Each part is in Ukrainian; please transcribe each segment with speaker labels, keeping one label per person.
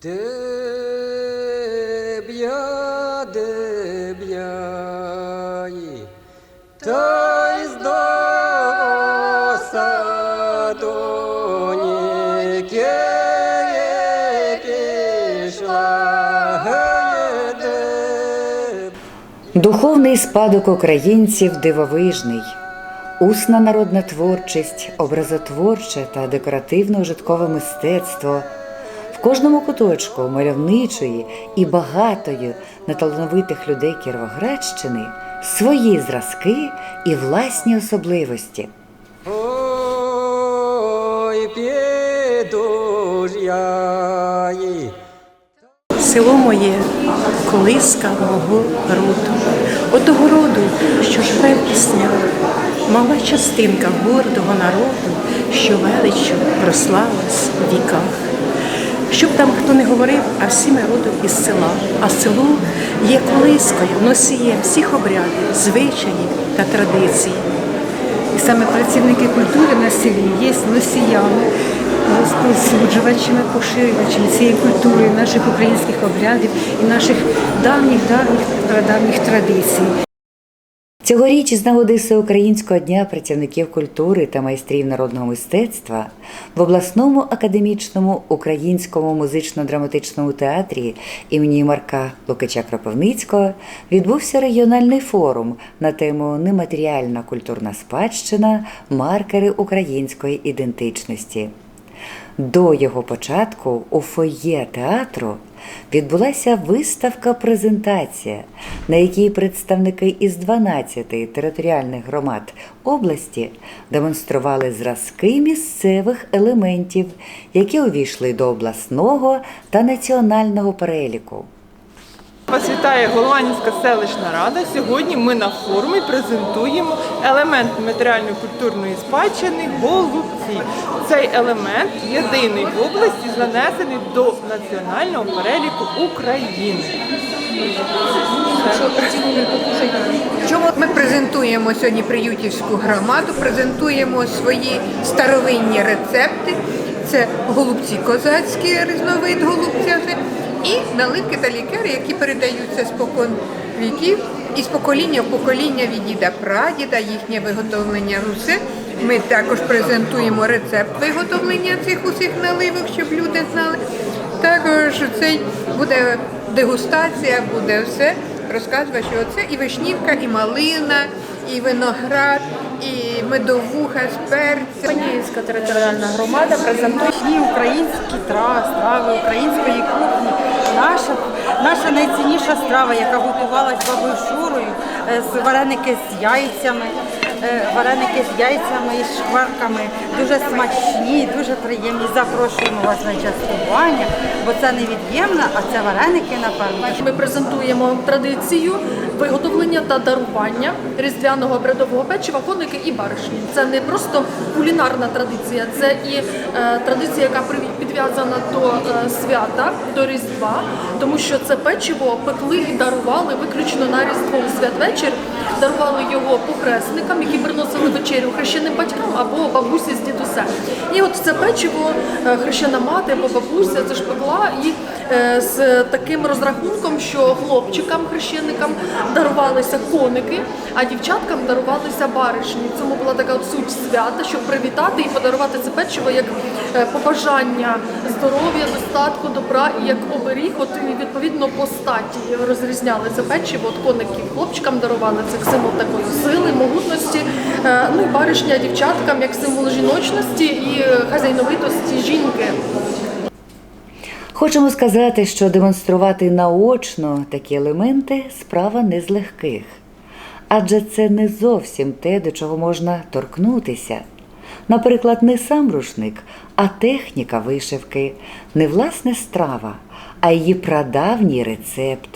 Speaker 1: Та й.
Speaker 2: Духовний спадок українців дивовижний. Усна народна творчість, образотворче та декоративно-ужиткове мистецтво. В кожному куточку мальовничої і багатої неталановитих людей Кіровоградщини свої зразки і власні особливості.
Speaker 1: Ой, піду ж я їй.
Speaker 3: Село моє колиска мого роду. Отого роду, що живе в піснях, мала частинка гордого народу, що величчю прославилась в віках. Щоб там хто не говорив, а всі ми родом із села. А село є колискою, носієм всіх обрядів, звичаїв та традицій.
Speaker 4: І саме працівники культури на селі є носіями, розповсюджувачами, поширювачами цієї культури, наших українських обрядів і наших давніх, давніх, прадавніх традицій.
Speaker 2: Цьогоріч з нагоди Всеукраїнського дня працівників культури та майстрів народного мистецтва в обласному академічному українському музично-драматичному театрі імені Марка Лукича Кропивницького відбувся регіональний форум на тему Нематеріальна культурна спадщина маркери української ідентичності. До його початку у фоє театру відбулася виставка-презентація, на якій представники із 12 територіальних громад області демонстрували зразки місцевих елементів, які увійшли до обласного та національного переліку.
Speaker 5: Вас вітає Голованівська селищна рада. Сьогодні ми на форумі презентуємо елемент матеріальної культурної спадщини голубці. Цей елемент єдиний в області занесений до національного переліку України.
Speaker 4: Чому ми презентуємо сьогодні Приютівську громаду, презентуємо свої старовинні рецепти. Це голубці козацькі, різновид голубця і наливки та лікери, які передаються спокон віків і з покоління в покоління від діда прадіда, їхнє виготовлення. Все. Ми також презентуємо рецепт виготовлення цих усіх наливок, щоб люди знали. Також цей буде дегустація, буде все розказувати, що це і вишнівка, і малина, і виноград, і медовуха з перцем.
Speaker 6: Панівська територіальна громада презентує всі українські трави, української кухні. Наша, наша найцінніша страва, яка готувалась бабою Шурою, е, з вареники з яйцями, е, вареники з яйцями і шкварками. Дуже смачні, дуже приємні. Запрошуємо вас на частування, бо це невід'ємно, а це вареники, напевно.
Speaker 7: Ми презентуємо традицію виготовлення та дарування різдвяного обрядового печива, коники і баришні. Це не просто кулінарна традиція, це і е, традиція, яка підв'язана до е, свята, до Різдва, тому що це печиво пекли і дарували виключно на Різдво у святвечір. Дарували його похресникам, які приносили вечерю хрещеним батькам або бабусі з дідусем. І от це печиво е, хрещена мати або бабуся це ж пекла і з таким розрахунком, що хлопчикам хрещеникам дарувалися коники, а дівчаткам дарувалися баришні. Цьому була така суть свята, щоб привітати і подарувати це печиво як е, побажання здоров'я, достатку, добра і як оберіг. От і відповідно по статі розрізняли це печиво. От коників хлопчикам дарували це як символ такої сили, могутності. Е, Ну і баришня дівчаткам як символ жіночності і е, хазяйновитості жінки.
Speaker 2: Хочемо сказати, що демонструвати наочно такі елементи справа не з легких, адже це не зовсім те, до чого можна торкнутися. Наприклад, не сам рушник, а техніка вишивки, не власне страва, а її прадавній рецепт,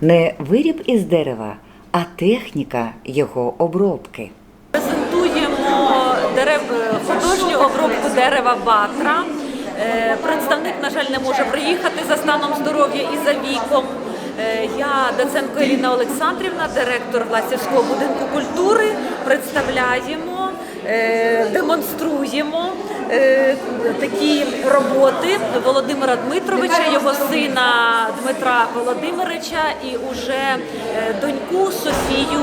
Speaker 2: не виріб із дерева, а техніка його обробки.
Speaker 8: Презентуємо дерев... художню обробку дерева Батра. Е, Представник, на жаль, не може приїхати за станом здоров'я і за віком. Е, Я Доценко Еліна Олександрівна, директор Власівського будинку культури. Представляємо, е, демонструємо такі роботи Володимира Дмитровича, його сина Дмитра Володимировича і уже доньку Софію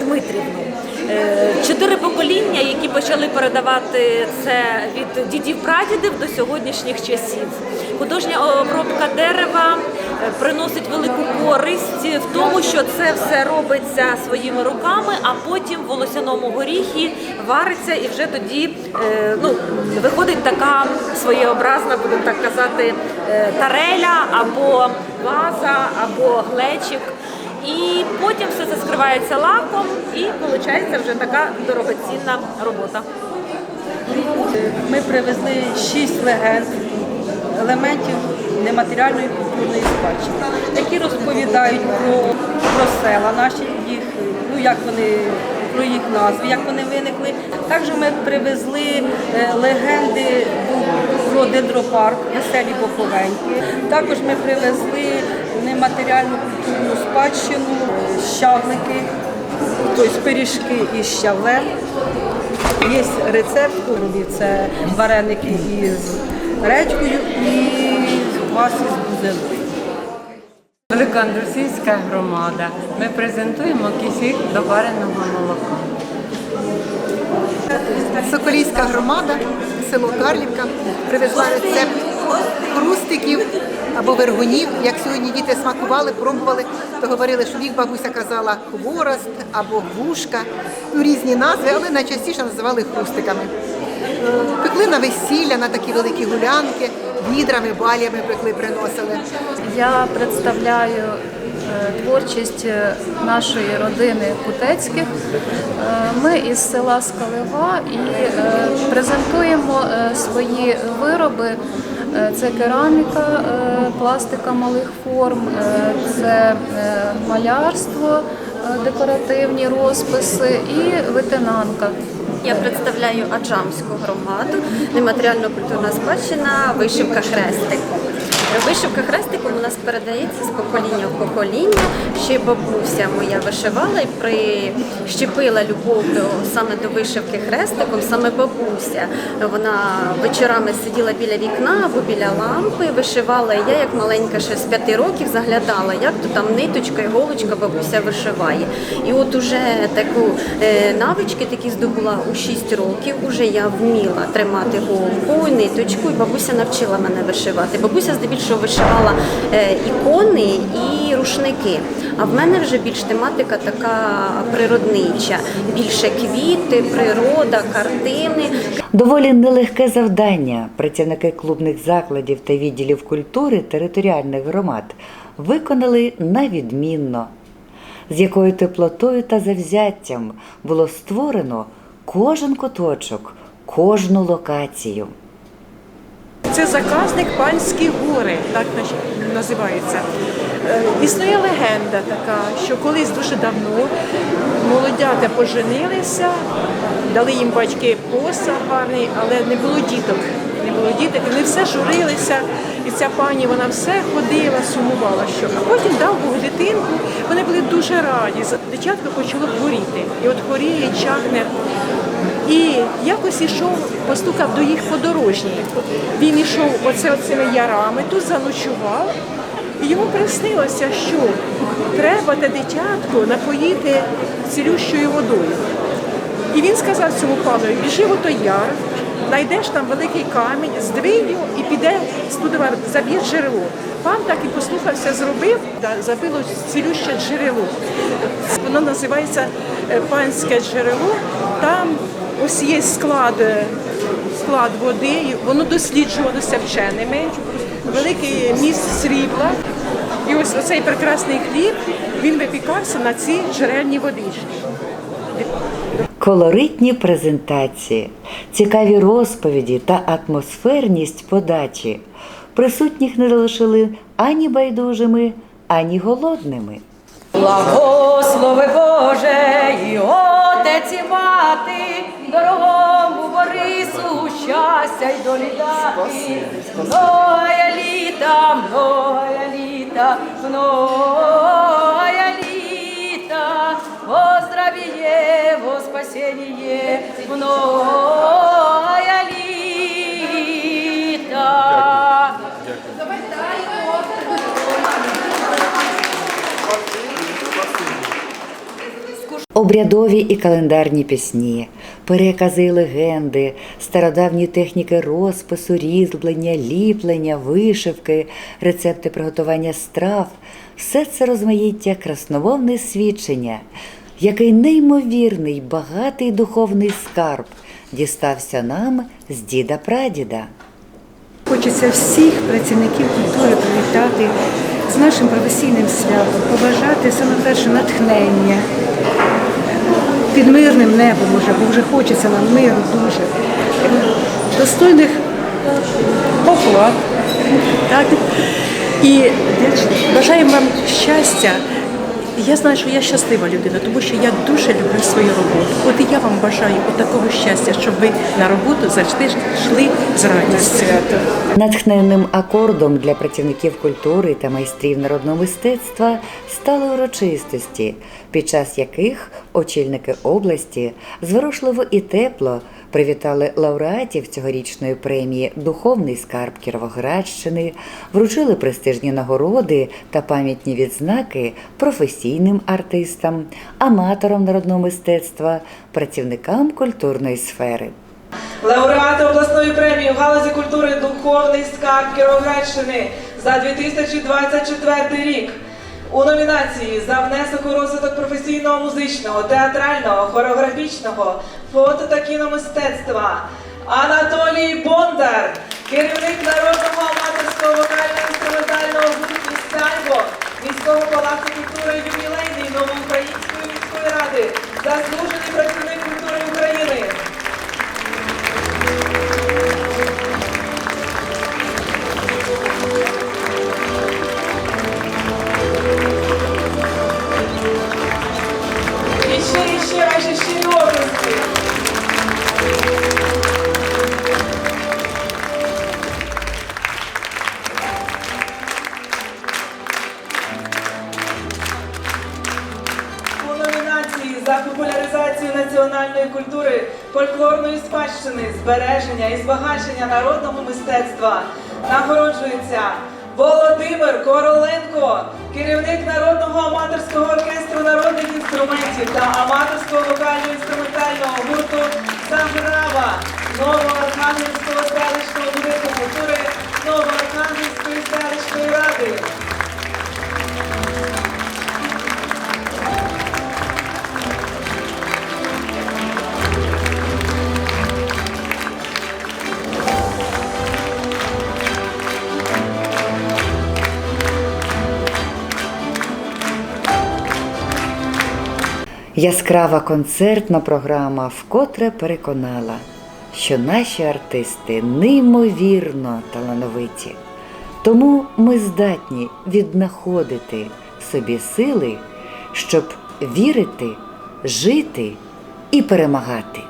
Speaker 8: Дмитрівну. Е, Чотири покоління, які почали передавати це від дідів прадідів до сьогоднішніх часів. Художня обробка дерева е, приносить велику користь в тому, що це все робиться своїми руками, а потім в волосяному горіхі вариться і вже тоді е, ну, виходить така своєобразна, будемо так казати, тареля або ваза, або глечик. І потім все це скривається лаком, і виходить вже така дорогоцінна робота.
Speaker 6: Ми привезли шість легенд, елементів нематеріальної культурної спадщини, які розповідають про, про села наші, їх, ну як вони, про їх назви, як вони виникли. Також ми привезли е, легенди про дендропарк на селі Боковеньки. Також ми привезли нематеріальну культурну спадщину, щавлики, тобто пиріжки із щавлем. Є рецепт це вареники із редькою і квас із бузиною.
Speaker 9: Великоандрусівська громада. Ми презентуємо кефір до вареного молока.
Speaker 10: Соколівська громада, село Карлівка, привезла рецепт хрустиків або вергунів. Як сьогодні діти смакували, пробували, то говорили, що їх бабуся казала хворост або гушка, ну різні назви, але найчастіше називали хрустиками. Е, Пекли на весілля, на такі великі гулянки, відрами, балями пекли, приносили.
Speaker 11: Я представляю е, творчість е, нашої родини Кутецьких. Ми із села Скалева і презентуємо свої вироби. Е, Це кераміка, е, пластика малих форм, е, це малярство, декоративні розписи і витинанка.
Speaker 12: Я представляю Аджамську громаду, нематеріально культурна спадщина, вишивка хрестиком. Вишивка хрестиком у нас передається з покоління в покоління. Ще бабуся моя вишивала і прищепила любов до саме до вишивки хрестиком. Саме бабуся вона вечорами сиділа біля вікна або біля лампи, вишивала. І я, як маленька, ще з п'яти років заглядала, як то там ниточка, іголочка бабуся вишиває. І от уже таку е, навички такі здобула у 6 років. Уже я вміла тримати голку, ниточку, і бабуся навчила мене вишивати. Бабуся здебільшого вишивала е, ікони і рушники. А в мене вже більш тематика така природнича, більше квіти, природа, картини.
Speaker 2: Доволі нелегке завдання працівники клубних закладів та відділів культури територіальних громад виконали на відмінно, з якою теплотою та завзяттям було створено кожен куточок, кожну локацію.
Speaker 3: Це заказник Панські гори, так називається. Е, Існує легенда така, що колись дуже давно молодята поженилися, дали їм батьки посаг гарний, але не було діток. Не було діток, вони все журилися. І ця пані вона все ходила, сумувала, що а потім дав Бог дитинку. Вони були дуже раді. Дитятко почало хворіти. І от хворіє, чахне. І якось ішов, постукав до їх подорожній. Він ішов оце оцими ярами, тут заночував, і йому приснилося, що треба те дитятко напоїти цілющою водою. І він сказав цьому панові, біжи в ото яр, знайдеш там великий камінь, здвинь його і піде туди, заб'є джерело. Пан так і послухався, зробив, забило цілюще джерело. Воно називається е, панське джерело. Там ось є склад, е, склад води, воно досліджувалося вченими, великий міст срібла. І ось оцей прекрасний хліб він випікався на цій джерельній водичці.
Speaker 2: Колоритні презентації, цікаві розповіді та атмосферність подачі присутніх не залишили ані байдужими, ані голодними.
Speaker 9: Благослови Боже і отець і мати, дорогому Борису, щастя й долі дати. Літа, многое літа, многое літа, во здравіє, во спасеніє, многое літа.
Speaker 2: Обрядові і календарні пісні перекази і легенди, стародавні техніки розпису, різьблення, ліплення, вишивки, рецепти приготування страв все це розмаїття красномовне свідчення, який неймовірний, багатий духовний скарб дістався нам з діда прадіда.
Speaker 13: Хочеться всіх працівників культури привітати з нашим професійним святом, побажати саме перше натхнення під мирним небом уже, бо вже хочеться нам миру дуже, достойних поклад. Так? І бажаємо вам щастя. Я знаю, що я щаслива людина, тому що я дуже люблю свою роботу. От і я вам бажаю такого щастя, щоб ви на роботу завжди йшли з радістю.
Speaker 2: Натхненним акордом для працівників культури та майстрів народного мистецтва стали урочистості, під час яких очільники області зворушливо і тепло привітали лауреатів цьогорічної премії Духовний скарб Кіровоградщини, вручили престижні нагороди та пам'ятні відзнаки професійним артистам, аматорам народного мистецтва, працівникам культурної сфери.
Speaker 5: Лауреати обласної премії в галузі культури Духовний скарб Кіровоградщини за 2024 рік. У номінації за внесок у розвиток професійного музичного, театрального, хореографічного, фото та кіномистецтва Анатолій Бондар, керівник народного аматорського вокально-інструментального гурту «Сяйво» міського палацу культури Новоукраїнської міської ради, заслужений працівник збереження і збагачення народного мистецтва нагороджується Володимир Короленко, керівник народного аматорського оркестру народних інструментів та аматорського вокально-інструментального гурту Заграва Новоархангельського селищного будинку культури Новоархангельської селищної ради.
Speaker 2: Яскрава концертна програма вкотре переконала, що наші артисти неймовірно талановиті. Тому ми здатні віднаходити собі сили, щоб вірити, жити і перемагати.